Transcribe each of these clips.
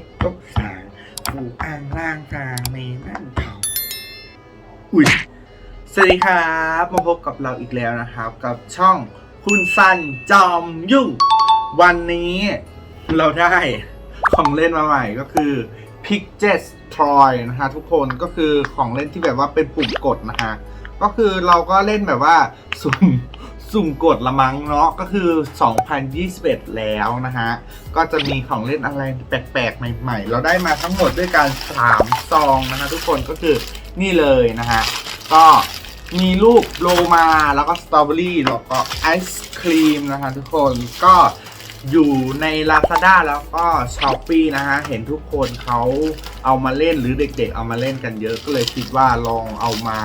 กตกสายผูอ่างล่างกลางในนั่นเขาอุ้ยสวัสดีครับมาพบกับเราอีกแล้วนะครับ กับช่องคุณซันจอมยุ่ง วันนี้เราได้ของเล่นมาใหม่ก็คือ p i c j e t Toy นะฮะทุกคนก็คือของเล่นที่แบบว่าเป็นปุ่มกดนะฮะก็คือเราก็เล่นแบบว่าสุ่ม สุ่มกดละมังเนาะก็คือ 2021 แล้วนะฮะ ก็จะมีของเล่นอะไรแปลกๆ ใหม่ ๆ เราได้มาทั้งหมดด้วยกัน3ซองนะฮะทุกคนก็คือนี่เลยนะฮะ ก็มีรูปโลมาแล้วก็สตรอเบอรี่แล้วก็ไอศครีมนะฮะทุกคนก็อยู่ใน Lazada แล้วก็ s h อ p e e นะฮะ เห็นทุกคนเขาเอามาเล่นหรือเด็กๆ เอามาเล่นกันเยอะก็เลยคิดว่าลองเอามา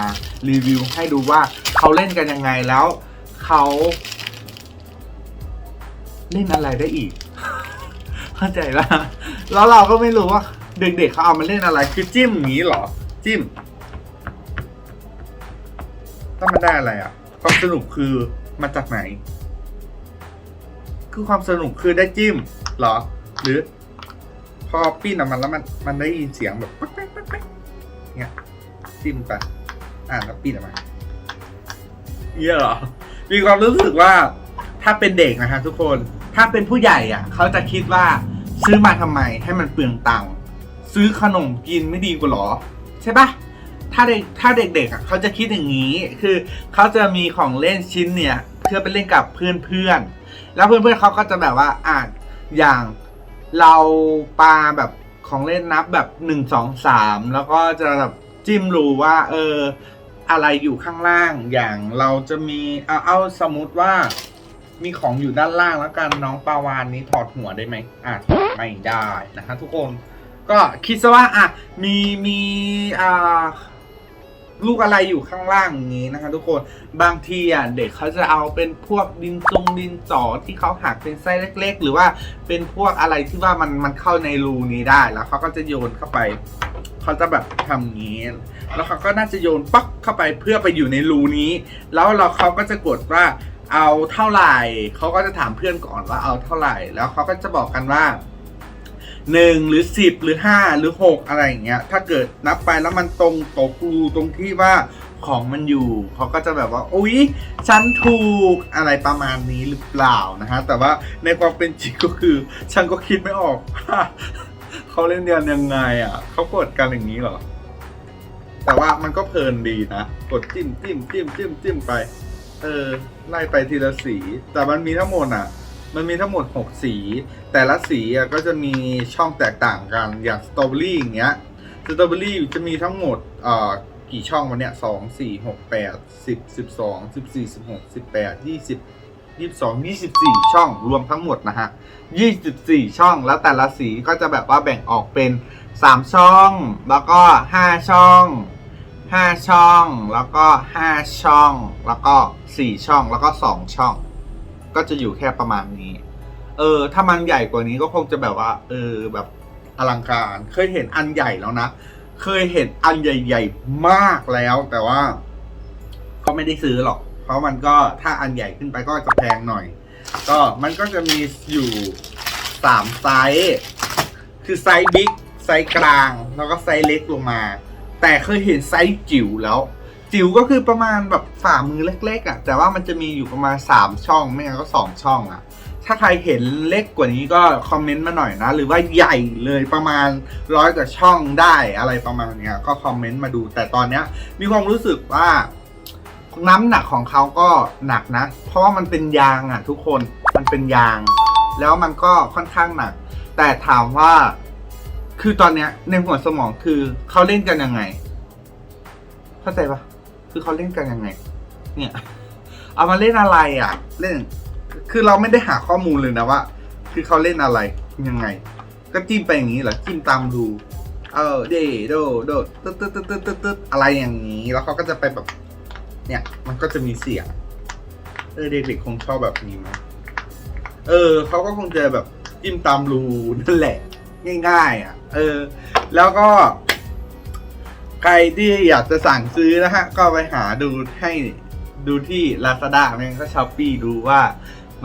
รีวิวให้ดูว่าเขาเล่นกันยังไงแล้ว เขาเล่นอะไรได้อีก เข้าใจละแล้วเราก็ไม่รู้ว่า เด็กๆเขาเอามาเล่นอะไร คือจิ้มอย่างนี้เหรอ จิ้มถ้ามันได้อะไรอะ ความสนุกคือมาจากไหน คือความสนุกคือได้จิ้มเหรอ หรือ พอปิ้นออกมาแล้วมันมันได้ยินเสียงแบบป๊กป๊กป๊กป๊กเนี่ยจิ้มไปอ่าแล้วปิ้นออกมาเยอะเหรอ มีความรู้สึกว่าถ้าเป็นเด็กนะฮะทุกคนถ้าเป็นผู้ใหญ่อะ เขาจะคิดว่าซื้อมาทำไมให้มันเปลืองตังค์ซื้อขนมกินไม่ดีกว่าหรอ ใช่ปะถ้าเด็กถ้าเด็กๆอะเขาจะคิดอย่างนี้คือเขาจะมีของเล่นชิ้นเนี่ยเพื่อไปเล่นกับเพื่อนๆแล้วเพื่อนๆเขาก็จะแบบว่าอ่านอย่างเราปาแบบของเล่นนับแบบหนึ่งสองสามแล้วก็จะแบบจิ้มรู้ว่า เออ อะไรอยู่ข้างล่างอย่างเราจะมีเอาเอาสมมติว่า มีของอยู่ด้านล่างแล้วกันน้องปาวานนี้ถอดหัวได้ไหมอะถอดไม่ได้นะคะ ทุกคนก็คิดซะว่าอะมีมีอ่าลูกอะไรอยู่ข้างล่างนี้นะคะ ทุกคนบางทีอะเด็กเขาจะเอาเป็นพวกดินทรงดินสอที่เขาหักเป็นไส้เล็ก ๆ หรือว่าเป็นพวกอะไรที่ว่ามันมันเข้าในรูนี้ได้แล้วเขาก็จะโยนเข้าไป เขาจะแบบทำงี้ แล้วเขาก็น่าจะโยนปักเข้าไปเพื่อไปอยู่ในรูนี้ แล้วเราเขาก็จะกดว่าเอาเท่าไหร่เขาก็จะถามเพื่อนก่อนว่าเอาเท่าไหร่ แล้วเขาก็จะบอกกันว่าหนึ่งหรือสิบหรือห้าหรือหกอะไรอย่างเงี้ย ถ้าเกิดนับไปแล้วมันตรงตกรูตรงที่ว่าของมันอยู่เขาก็จะแบบว่าอุ๊ยฉันถูกอะไรประมาณนี้หรือเปล่านะฮะแต่ว่าในความเป็นจริงก็คือ ฉันก็คิดไม่ออก เขาเล่นเดียนยังไงอะเขากดกันอย่างนี้เหรอ แต่ว่ามันก็เพลินดีนะ กดจิ้มจิ้มจิ้มจิ้มจิ้มไป เออ ไล่ไปทีละสี แต่มันมีทั้งหมดอะ มันมีทั้งหมด6สี แต่ละสีอะก็จะมีช่องแตกต่างกัน อย่างสตรอเบอรี่อย่างเงี้ย สตรอเบอรี่จะมีทั้งหมดเอ่อกี่ช่องวันเนี้ยสองสี่หกแปดสิบสิบสองสิบสี่สิบหกสิบแปดยี่สิบ ยี่สิบสองยี่สิบสี่ช่องรวมทั้งหมดนะฮะยี่สิบสี่ช่องแล้วแต่ละสีก็จะแบบว่าแบ่งออกเป็นสามช่อง แล้วก็ห้าช่องห้าช่อง แล้วก็ห้าช่อง แล้วก็สี่ช่องแล้วก็สองช่อง ก็จะอยู่แค่ประมาณนี้ เออ ถ้ามันใหญ่กว่านี้ก็คงจะแบบว่า เออ แบบอลังการ เคยเห็นอันใหญ่แล้วนะ เคยเห็นอันใหญ่ ๆ มากแล้วแต่ว่า ก็ไม่ได้ซื้อหรอก เพราะมันก็ถ้าอันใหญ่ขึ้นไปก็จะแพงหน่อย ก็มันก็จะมีอยู่สามไซส์คือไซส์บิ๊กไซส์กลาง แล้วก็ไซส์เล็กลงมา แต่เคยเห็นไซส์จิ๋วแล้ว จิ๋วก็คือประมาณแบบฝ่ามือเล็กๆอะ่ะ แต่ว่ามันจะมีอยู่ประมาณ 3 ช่อง ไม่งั้นก็ 2 ช่องอะ่ะ ถ้าใครเห็นเล็กกว่านี้ก็คอมเมนต์มาหน่อยนะ หรือว่าใหญ่เลยประมาณร้อยกว่าช่องได้อะไรประมาณเนี้ยก็คอมเมนต์มาดู แต่ตอนเนี้ยมีความรู้สึกว่า น้ำหนักของเขาก็หนักนะ เพราะว่ามันเป็นยางอะทุกคนมันเป็นยาง แล้วมันก็ค่อนข้างหนัก แต่ถามว่าคือตอนเนี้ยในหัวสมองคือเขาเล่นกันยังไง เข้าใจปะคือเขาเล่นกันยังไง เนี่ย เอามาเล่นอะไรอะ เล่น คือเราไม่ได้หาข้อมูลเลยนะว่า คือเขาเล่นอะไรยังไง ก็จิ้มไปอย่างนี้เหรอจิ้มตามดู เออเดโดโดตึ๊ดตึ๊ดตึ๊ดตึ๊ดตึ๊ดตึ๊ดอะไรอย่างนี้ แล้วเขาก็จะไปแบบ เนี่ย มันก็จะมีเสียง เออเด็กๆคงชอบแบบนี้มั้งเออเขาก็คงจะแบบจิ้มตามรูนั่นแหละ ง่าย ๆ อะ เออ แล้วก็ ใครที่อยากจะสั่งซื้อนะฮะ ก็ไปหาดูให้ดูที่ Lazada ไม่นก็ช้อปปี้ดูว่า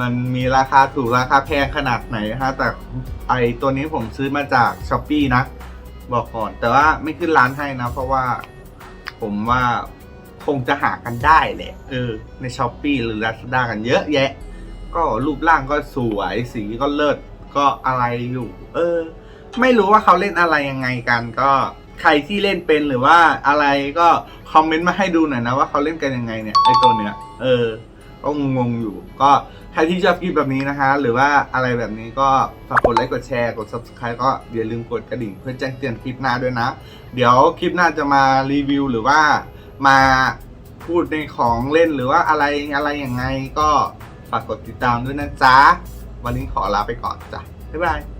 มันมีราคาถูกราคาแพงขนาดไหนนะฮะ แต่ไอตัวนี้ผมซื้อมาจากช้อปปีนะ บอกก่อน แต่ว่าไม่ขึ้นร้านให้นะ เพราะว่าผมว่า คงจะหากันได้แหละเออ ในช้อปปีหรือ Lazada กันเยอะแยะ ก็รูปร่างก็สวยสีก็เลิศก็อะไรอยู่ เออ ไม่รู้ว่าเขาเล่นอะไรยังไงกันก็ใครที่เล่นเป็นหรือว่าอะไรก็คอมเมนต์มาให้ดูหน่อยนะว่าเขาเล่นกันยังไงเนี่ยไอตัวเนี้ยเออ ก็งงๆอยู่ ก็ใครที่ชอบคลิปแบบนี้นะคะ หรือว่าอะไรแบบนี้ก็ฝากกดไลค์กดแชร์กด subscribe ก็อย่าลืมกดกระดิ่งเพื่อแจ้งเตือนคลิปหน้าด้วยนะ เดี๋ยวคลิปหน้าจะมารีวิวหรือว่า มาพูดในของเล่นหรือว่าอะไรอะไรยังไงก็ฝากกดติดตามด้วยนะจ๊ะ วันนี้ขอลาไปก่อนจ้ะบ๊ายบายจุ๊บ